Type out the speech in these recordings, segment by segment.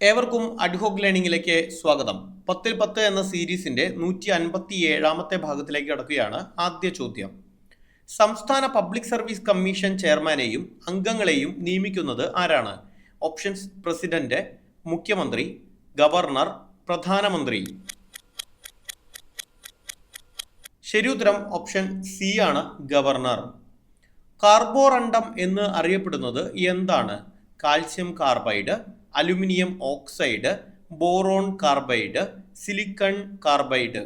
ഏവർക്കും അഡ്ഹോക് ലേണിംഗിലേക്ക് സ്വാഗതം. പത്തിൽ പത്ത് എന്ന സീരീസിന്റെ നൂറ്റി അൻപത്തി ഏഴാമത്തെ ഭാഗത്തിലേക്ക് കടക്കുകയാണ് ആദ്യ ചോദ്യം. സംസ്ഥാന പബ്ലിക് സർവീസ് കമ്മീഷൻ ചെയർമാനെയും അംഗങ്ങളെയും നിയമിക്കുന്നത് ആരാണ്? ഓപ്ഷൻസ് പ്രസിഡന്റ് മുഖ്യമന്ത്രി ഗവർണർ പ്രധാനമന്ത്രി. ശരി ഉത്തരം ഓപ്ഷൻ സി ആണ് ഗവർണർ. കാർബോറണ്ടം എന്ന് അറിയപ്പെടുന്നത് എന്താണ്? Calcium carbide aluminium oxide boron carbide silicon carbide.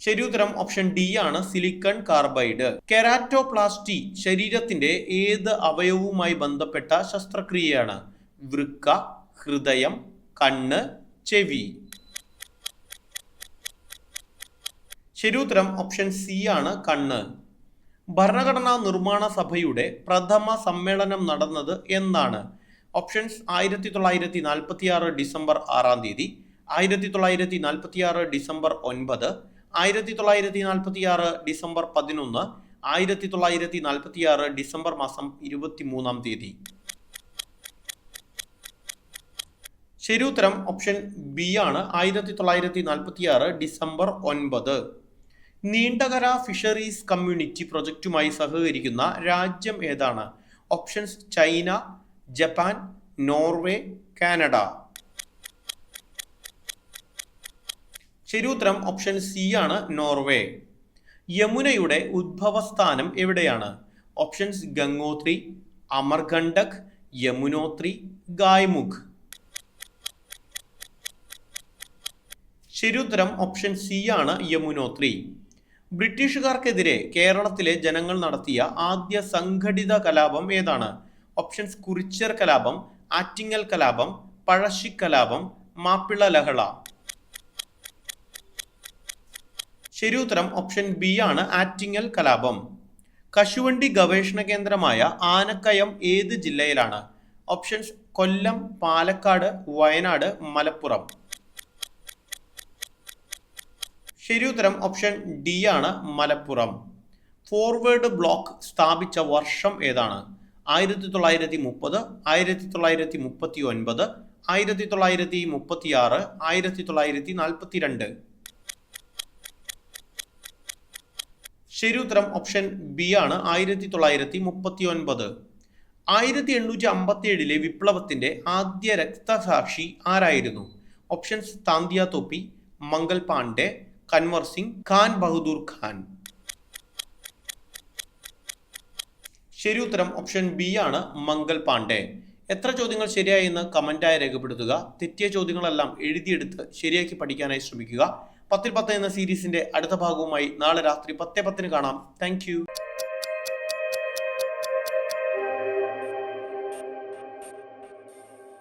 ശരിയുത്തരം ഓപ്ഷൻ ഡി ആണ് സിലിക്കൺ കാർബൈഡ്. കെരാറ്റോപ്ലാസ്റ്റി ശരീരത്തിന്റെ ഏത് അവയവുമായി ബന്ധപ്പെട്ട ശസ്ത്രക്രിയയാണ്? വൃക്ക ഹൃദയം കണ്ണ് ചെവി. ശരിയുത്തരം ഓപ്ഷൻ സി ആണ് കണ്ണ്. ഭരണഘടനാ നിർമ്മാണ സഭയുടെ പ്രഥമ സമ്മേളനം നടന്നത് എന്നാണ്. ഓപ്ഷൻസ് ആയിരത്തി തൊള്ളായിരത്തി നാൽപ്പത്തി ആറ് ഡിസംബർ ആറാം തീയതി ആയിരത്തി തൊള്ളായിരത്തി നാൽപ്പത്തി ആറ് ഡിസംബർ ഒൻപത് ആയിരത്തി തൊള്ളായിരത്തി നാൽപ്പത്തി ആറ് ഡിസംബർ പതിനൊന്ന് ആയിരത്തി തൊള്ളായിരത്തി നാൽപ്പത്തി ആറ് ഡിസംബർ മാസം ഇരുപത്തി മൂന്നാം തീയതി. ശരി ഉത്തരം ഓപ്ഷൻ ബി ആണ്. ആയിരത്തി തൊള്ളായിരത്തി നാൽപ്പത്തി ആറ് ഡിസംബർ ഒൻപത്. നീണ്ടകര ഫിഷറീസ് കമ്മ്യൂണിറ്റി പ്രൊജക്റ്റുമായി സഹകരിക്കുന്ന രാജ്യം ഏതാണ്? Options China Japan Norway Canada. ശരിയുത്തരം ഓപ്ഷൻ സി ആണ് നോർവേ. യമുനയുടെ ഉദ്ഭവസ്ഥാനം എവിടെയാണ്? ഓപ്ഷൻസ് ഗംഗോത്രി അമർകണ്ടക് യമുനോത്രി ഗായ്മുഖ്. ശരിയുത്തരം ഓപ്ഷൻ സി ആണ് യമുനോത്രി. ബ്രിട്ടീഷുകാർക്കെതിരെ കേരളത്തിലെ ജനങ്ങൾ നടത്തിയ ആദ്യ സംഘടിത കലാപം ഏതാണ്? ഓപ്ഷൻസ് കുറിച്യർ കലാപം ആറ്റിങ്ങൽ കലാപം പഴശ്ശി കലാപം മാപ്പിള ലഹള. ശരിയുത്തരം ഓപ്ഷൻ ബി ആണ് ആറ്റിങ്ങൽ കലാപം. കശുവണ്ടി ഗവേഷണ കേന്ദ്രമായ ആനക്കയം ഏത് ജില്ലയിലാണ്? ഓപ്ഷൻസ് കൊല്ലം പാലക്കാട് വയനാട് മലപ്പുറം. ശരി ഉത്തരം ഓപ്ഷൻ ഡി ആണ് മലപ്പുറം. ഫോർവേഡ് ബ്ലോക്ക് സ്ഥാപിച്ച വർഷം ഏതാണ്? ആയിരത്തി തൊള്ളായിരത്തി മുപ്പത് ആയിരത്തി തൊള്ളായിരത്തി മുപ്പത്തി ഒൻപത് ആയിരത്തി തൊള്ളായിരത്തി മുപ്പത്തി ആറ് ആയിരത്തി തൊള്ളായിരത്തി നാൽപ്പത്തി രണ്ട് ശരിയുത്തരം ഓപ്ഷൻ ബി ആണ് ആയിരത്തി തൊള്ളായിരത്തി മുപ്പത്തി ഒൻപത് ആയിരത്തി എണ്ണൂറ്റി അമ്പത്തി ഏഴിലെ വിപ്ലവത്തിന്റെ ആദ്യ രക്തസാക്ഷി ആരായിരുന്നു? ഓപ്ഷൻസ് താന്തിയ തോപ്പി മംഗൽ പാണ്ഡെ കൻവർ സിംഗ് ഖാൻ ബഹദൂർ ഖാൻ. ശരി ഉത്തരം ഓപ്ഷൻ ബി ആണ് മംഗൾ പാണ്ഡെ. എത്ര ചോദ്യങ്ങൾ ശരിയായി എന്ന് കമന്റായി രേഖപ്പെടുത്തുക. തെറ്റിയ ചോദ്യങ്ങളെല്ലാം എഴുതിയെടുത്ത് ശരിയാക്കി പഠിക്കാനായി ശ്രമിക്കുക. പത്തിൽ പത്ത് എന്ന സീരീസിന്റെ അടുത്ത ഭാഗവുമായി നാളെ രാത്രി പത്തേ പത്തിന് കാണാം. താങ്ക്